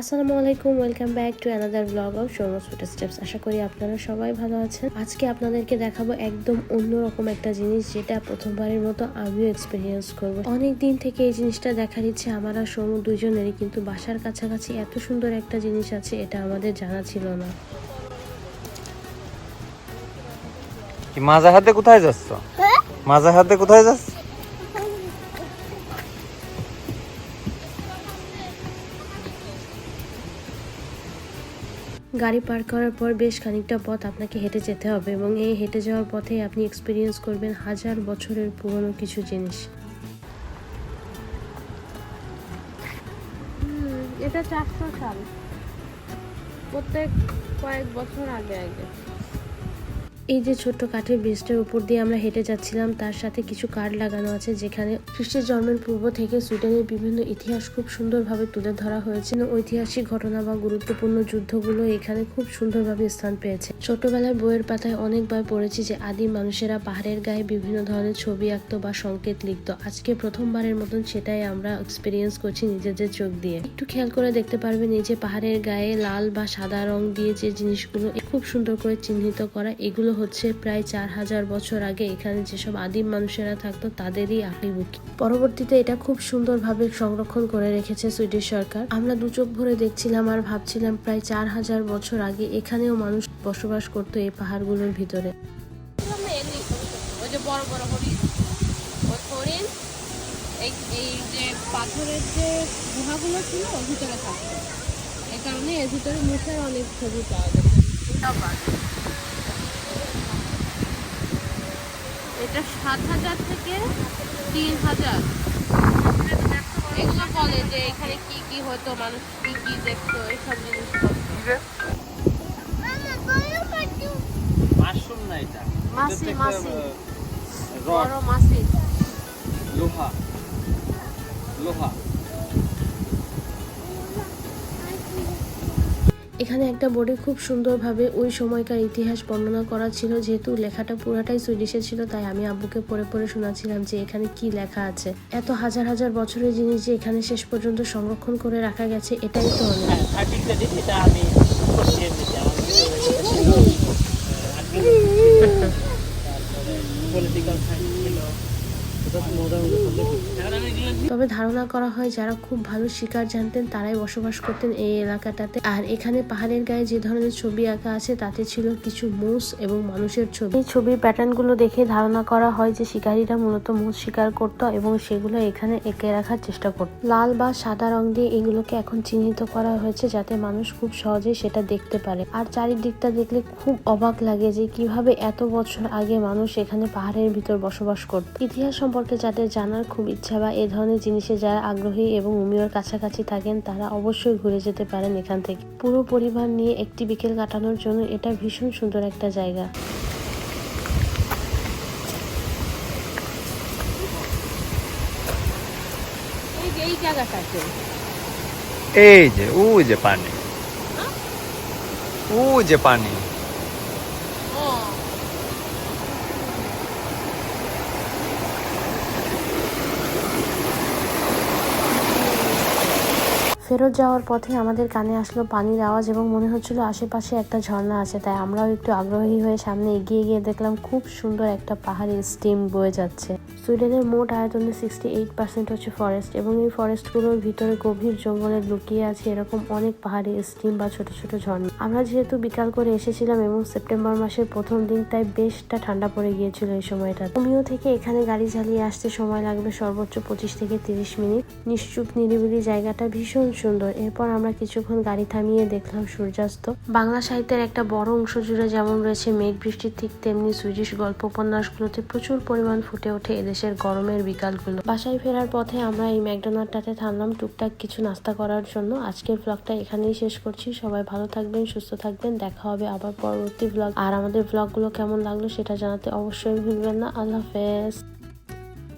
আসসালামু আলাইকুম welcome back to another blog of সৌমস food steps আশা করি আপনারা সবাই ভালো আছেন। আজকে আপনাদেরকে দেখাবো একদম অন্যরকম একটা জিনিস যেটা প্রথমবারের মতো আমিও এক্সপিরিয়েন্স করব। অনেক দিন থেকে এই জিনিসটা দেখার ইচ্ছে আমার আর সৌম দুজনেরই কিন্তু বাসার কাছাকাছি এত সুন্দর একটা জিনিস আছে, এটা আমাদের জানা ছিল না। মাজা হাতে কোথায় যাচ্ছ? মাজা হাতে কোথায় যাচ্ছ? গাড়ি পার্ক করার পর বেশ খানিকটা পথ আপনাকে হেঁটে যেতে হবে এবং এই হেঁটে যাওয়ার পথে আপনি এক্সপিরিয়েন্স করবেন হাজার বছরের পুরনো কিছু জিনিস। এটা চারশো সাল। প্রত্যেক কয়েক বছর আগে আগে। এই যে ছোট্ট কাঠের ব্রিজটার উপর দিয়ে আমরা হেঁটে যাচ্ছিলাম, তার সাথে কিছু কার্ড লাগানো আছে যেখানে খ্রিস্টের জন্মের পূর্ব থেকে সুইডেনের বিভিন্ন ইতিহাস খুব সুন্দরভাবে তুলে ধরা হয়েছে। ঐতিহাসিক ঘটনা বা গুরুত্বপূর্ণ যুদ্ধগুলো এখানে খুব সুন্দরভাবে স্থান পেয়েছে। ছোটবেলায় বইয়ের পাতায় অনেকবার পড়েছি যে আদিম মানুষেরা পাহাড়ের গায়ে বিভিন্ন ধরনের ছবি আঁকতো বা সংকেত লিখতো। আজকে প্রথমবারের মতন সেটাই আমরা এক্সপিরিয়েন্স করছি নিজেদের চোখ দিয়ে। একটু খেয়াল করে দেখতে পারবেন, এই যে পাহাড়ের গায়ে লাল বা সাদা রং দিয়ে যে জিনিসগুলো খুব সুন্দর করে চিহ্নিত করা, এগুলো হচ্ছে প্রায় চার হাজার বছর আগে এখানে যেসব আদিম মানুষেরা থাকতো, তাদেরই আঁকিবুকি পরবর্তীতে এটা খুব সুন্দরভাবে সংরক্ষণ করে রেখেছে সুইডিশ সরকার। আমরা দু চোখ ভরে দেখছিলাম আর ভাবছিলাম প্রায় চার হাজার বছর আগে এখানেও মানুষ বসবাস করতো এই পাহাড়গুলোর ভিতরে। এই যে পাথরের যে গুহাগুলো ছিল ভিতরে থাকতো। এই কারণে এর ভিতরে মুখের অনেক ছবি পাওয়া যায়। এটা সাত হাজার থেকে তিন হাজার। এগুলো বলে যে এখানে কি কি হতো মানুষ কি কি দেখতো এইসব জিনিসপত্র মাশরুম না এটা? মাছি, মাছি। বড় মাসি। মাছি লোহা। লোহা। এখানে একটা বোর্ডে খুব সুন্দরভাবে ওই সময়কার ইতিহাস বর্ণনা করা ছিল, যেহেতু লেখাটা পুরাটাই সুইডিশে ছিল, তাই আমি আব্বুকে পড়ে পড়ে শোনাচ্ছিলাম যে এখানে কি লেখা আছে। এত হাজার হাজার বছরের জিনিস যে এখানে শেষ পর্যন্ত সংরক্ষণ করে রাখা গেছে, এটাই তো অনেক। পলিটিক্যাল ছিল। তবে ধারণা করা হয় যারা খুব ভালো শিকার জানতেন, তারাই বসবাস করতেন এই এলাকাটাতে। আর এখানে পাহাড়ের গায়ে যে ধরনের ছবি আঁকা আছে, তাতে ছিল কিছু মোষ এবং মানুষের ছবি। এই ছবির প্যাটার্নগুলো দেখে ধারণা করা হয় যে শিকারীরা মূলত মোষ শিকার করত এবং সেগুলো এখানে এঁকে রাখার চেষ্টা করত। লাল বা সাদা রং দিয়ে এগুলোকে এখন চিহ্নিত করা হয়েছে যাতে মানুষ খুব সহজেই সেটা দেখতে পারে। আর চারিদিকটা দেখলে খুব অবাক লাগে যে কীভাবে এত বছর আগে মানুষ এখানে পাহাড়ের ভিতর বসবাস করত। ইতিহাস সম্পর্কে যাদের জানার খুব ইচ্ছা বা এ ধরনের জিনিসে যারা আগ্রহী এবং উমিয়র কাছাকাছি থাকেন, তারা অবশ্যই ঘুরে যেতে পারেন এখান থেকে। পুরো পরিবার নিয়ে একটি বিকেল কাটানোর জন্য এটা ভীষণ সুন্দর একটা জায়গা। এই এই যে ওই যে পানি। ওই যে পানি। ফেরত যাওয়ার পথে আমাদের কানে আসলো পানির আওয়াজ এবং মনে হচ্ছিল আশেপাশে একটা ঝর্ণা আছে। তাই আমরাও একটু আগ্রহী হয়ে সামনে এগিয়ে গিয়ে দেখলাম খুব সুন্দর একটা পাহাড়ি স্টিম বয়ে যাচ্ছে। সুইডেনের মোট আয়তনে সিক্সটি এইট পার্সেন্ট হচ্ছে ফরেস্ট এবং এই ফরেস্টগুলোর ভিতরে গভীর জঙ্গলে লুকিয়ে আছে এরকম অনেক পাহাড়ি স্টিম বা ছোট ছোট ঝর্ণা। আমরা যেহেতু বিকাল করে এসেছিলাম এবং সেপ্টেম্বর মাসের প্রথম দিন, তাই বেশটা ঠান্ডা পড়ে গিয়েছিল এই সময়টা তুমিও থেকে এখানে গাড়ি চালিয়ে আসতে সময় লাগবে সর্বোচ্চ পঁচিশ থেকে তিরিশ মিনিট। নিশ্চুপ নিরিবিলি জায়গাটা ভীষণ সুন্দর। এরপর আমরা কিছুক্ষণ গাড়ি থামিয়ে দেখলাম সূর্যাস্ত। বাংলা সাহিত্যের একটা বড় অংশ জুড়ে যেমন রয়েছে মেঘ বৃষ্টির ঠিক তেমনি সুইডিশ গল্প উপন্যাসগুলোতে প্রচুর পরিমাণ ফুটে ওঠে এদেশের গরমের বিকালগুলো। বাসায় ফেরার পথে আমরা এই ম্যাকডোনাল্ডটাতে থামলাম টুকটাক কিছু নাস্তা করার জন্য। আজকের ব্লগটা এখানেই শেষ করছি। সবাই ভালো থাকবেন, সুস্থ থাকবেন। দেখা হবে আবার পরবর্তী ব্লগ আর আমাদের ব্লগগুলো কেমন লাগল সেটা জানাতে অবশ্যই ভুলবেন না। আল্লাহ হাফেজ।